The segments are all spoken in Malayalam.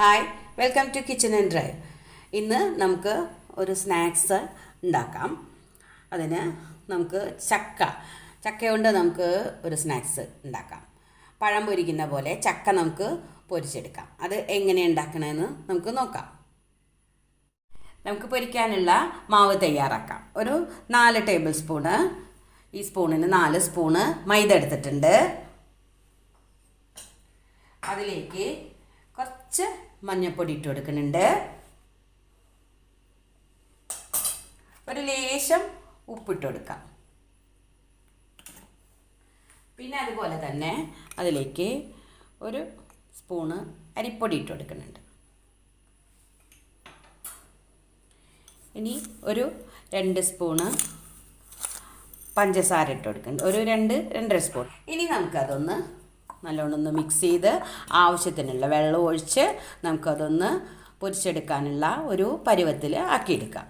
Hi welcome to kitchen and drive ഇന്ന് നമുക്ക് ഒരു സ്നാക്സ് ഉണ്ടാക്കാം. അതിന് നമുക്ക് ചക്ക. ചക്ക കൊണ്ട് നമുക്ക് ഒരു സ്നാക്സ് ഉണ്ടാക്കാം. പഴം പൊരിക്കുന്ന പോലെ ചക്ക നമുക്ക് പൊരിച്ചെടുക്കാം. അത് എങ്ങനെ ഉണ്ടാക്കണമെന്ന് നമുക്ക് നോക്കാം. നമുക്ക് പൊരിക്കാനുള്ള മാവ് തയ്യാറാക്കാം. ഒരു നാല് ടേബിൾ സ്പൂണ് ഈ സ്പൂണിന് നാല് സ്പൂണ് മൈദ എടുത്തിട്ടുണ്ട്. അതിലേക്ക് കുറച്ച് മഞ്ഞൾപ്പൊടി ഇട്ട് കൊടുക്കുന്നുണ്ട്. ഒരു ലേശം ഉപ്പിട്ട് കൊടുക്കാം. പിന്നെ അതുപോലെ തന്നെ അതിലേക്ക് ഒരു സ്പൂണ് അരിപ്പൊടി ഇട്ട് കൊടുക്കുന്നുണ്ട്. ഇനി ഒരു രണ്ട് സ്പൂണ് പഞ്ചസാര ഇട്ട് കൊടുക്കുന്നുണ്ട്. ഒരു രണ്ട് രണ്ടര സ്പൂൺ. ഇനി നമുക്കതൊന്ന് നല്ലോണം ഒന്ന് മിക്സ് ചെയ്ത് ആവശ്യത്തിനുള്ള വെള്ളം ഒഴിച്ച് നമുക്കതൊന്ന് പൊരിച്ചെടുക്കാനുള്ള ഒരു പരുവത്തിൽ ആക്കിയെടുക്കാം.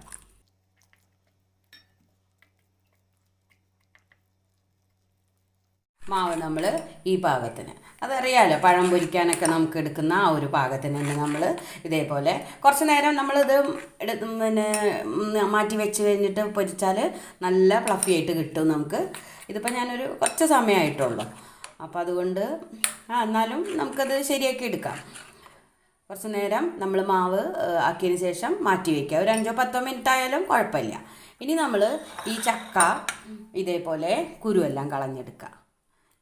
മാവ് നമ്മൾ ഈ പാകത്തിന്. അതറിയാലോ പഴം പൊരിക്കാനൊക്കെ നമുക്ക് എടുക്കുന്ന ആ ഒരു പാകത്തിന് തന്നെ നമ്മൾ ഇതേപോലെ കുറച്ച് നേരം നമ്മളിത് പിന്നെ മാറ്റി വെച്ച് കഴിഞ്ഞിട്ട് പൊരിച്ചാൽ നല്ല ഫ്ലഫി ആയിട്ട് കിട്ടും നമുക്ക്. ഇതിപ്പോൾ ഞാനൊരു കുറച്ച് സമയമായിട്ടുള്ളൂ. അപ്പോൾ അതുകൊണ്ട് ആ എന്നാലും നമുക്കത് ശരിയാക്കി എടുക്കാം. കുറച്ച് നേരം നമ്മൾ മാവ് ആക്കിയതിന് ശേഷം മാറ്റി വയ്ക്കുക ഒരു അഞ്ചോ പത്തോ മിനിറ്റ് ആയാലും കുഴപ്പമില്ല. ഇനി നമ്മൾ ഈ ചക്ക ഇതേപോലെ കുരുവെല്ലാം കളഞ്ഞെടുക്കുക.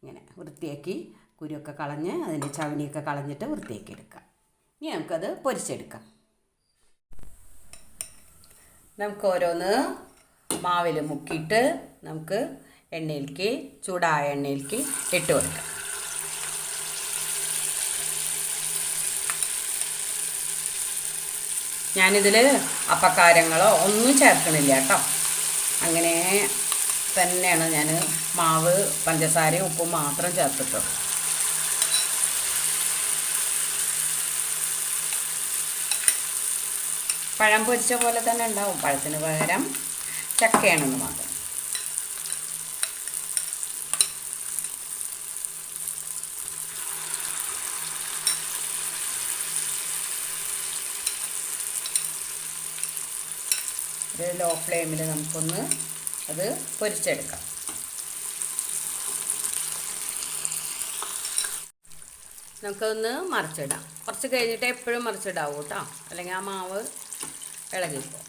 ഇങ്ങനെ വൃത്തിയാക്കി കുരുവൊക്കെ കളഞ്ഞ് അതിന്റെ ചവനിയൊക്കെ കളഞ്ഞിട്ട് വൃത്തിയാക്കി എടുക്കാം ഇനി നമുക്കത് പൊരിച്ചെടുക്കാം. നമുക്ക് ഓരോന്ന് മാവിൽ മുക്കിയിട്ട് നമുക്ക് എണ്ണയിലേക്ക് ചൂടായ എണ്ണയിലേക്ക് ഇട്ട് കൊടുക്കാം. ഞാനിതിൽ അപ്പക്കാരങ്ങളോ ഒന്നും ചേർക്കണില്ല കേട്ടോ. അങ്ങനെ തന്നെയാണ് ഞാൻ മാവ് പഞ്ചസാരയും ഉപ്പും മാത്രം ചേർത്തിട്ടുള്ളൂ. പഴം പൊരിച്ച പോലെ തന്നെ ഉണ്ടാവും. പഴത്തിന് പകരം ചക്കയാണെന്ന് മാത്രം. ഒരു ലോ ഫ്ലെയിമിൽ നമുക്കൊന്ന് അത് പൊരിച്ചെടുക്കാം. നമുക്കൊന്ന് മറിച്ചിടാം. കുറച്ച് കഴിഞ്ഞിട്ട് എപ്പോഴും മറിച്ചിടാവൂ കേട്ടോ അല്ലെങ്കിൽ ആ മാവ് ഇളകിപ്പോ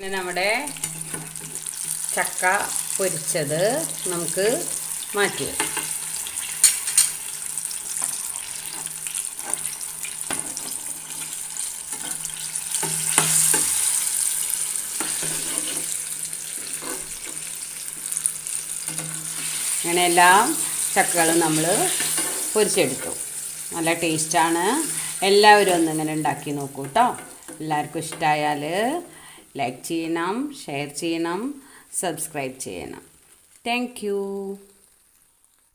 പിന്നെ നമ്മുടെ ചക്ക പൊരിച്ചത് നമുക്ക് മാറ്റി വെക്കാം. എല്ലാം ചക്കകളും നമ്മൾ പൊരിച്ചെടുത്തു. നല്ല ടേസ്റ്റാണ് എല്ലാവരും ഒന്ന് ഇങ്ങനെ ഉണ്ടാക്കി നോക്കൂ കേട്ടോ എല്ലാവർക്കും ഇഷ്ടമായാൽ ലൈക്ക് ചെയ്യണം ഷെയർ ചെയ്യണം സബ്സ്ക്രൈബ് ചെയ്യണം. താങ്ക്